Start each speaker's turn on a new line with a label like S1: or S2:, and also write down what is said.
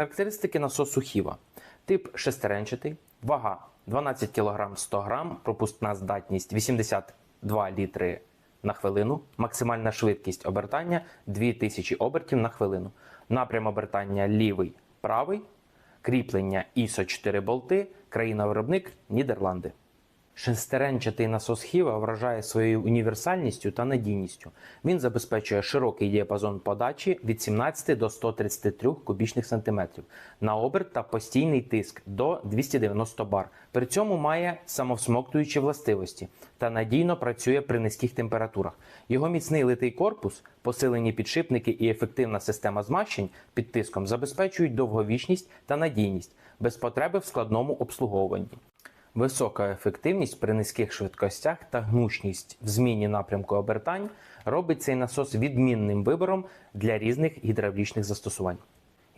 S1: Характеристики насосу Хіва. Тип шестеренчатий, вага 12 кг 100 г, пропускна здатність 82 літри на хвилину, максимальна швидкість обертання 2000 обертів на хвилину. Напрям обертання лівий, правий, кріплення ISO 4 болти, країна-виробник Нідерланди. Шестеренчатий насос Хіва вражає своєю універсальністю та надійністю. Він забезпечує широкий діапазон подачі від 17 до 133 кубічних сантиметрів на оберт та постійний тиск до 290 бар. При цьому має самовсмоктуючі властивості та надійно працює при низьких температурах. Його міцний литий корпус, посилені підшипники і ефективна система змащень під тиском забезпечують довговічність та надійність без потреби в складному обслуговуванні. Висока ефективність при низьких швидкостях та гнучність в зміні напрямку обертань робить цей насос відмінним вибором для різних гідравлічних застосувань.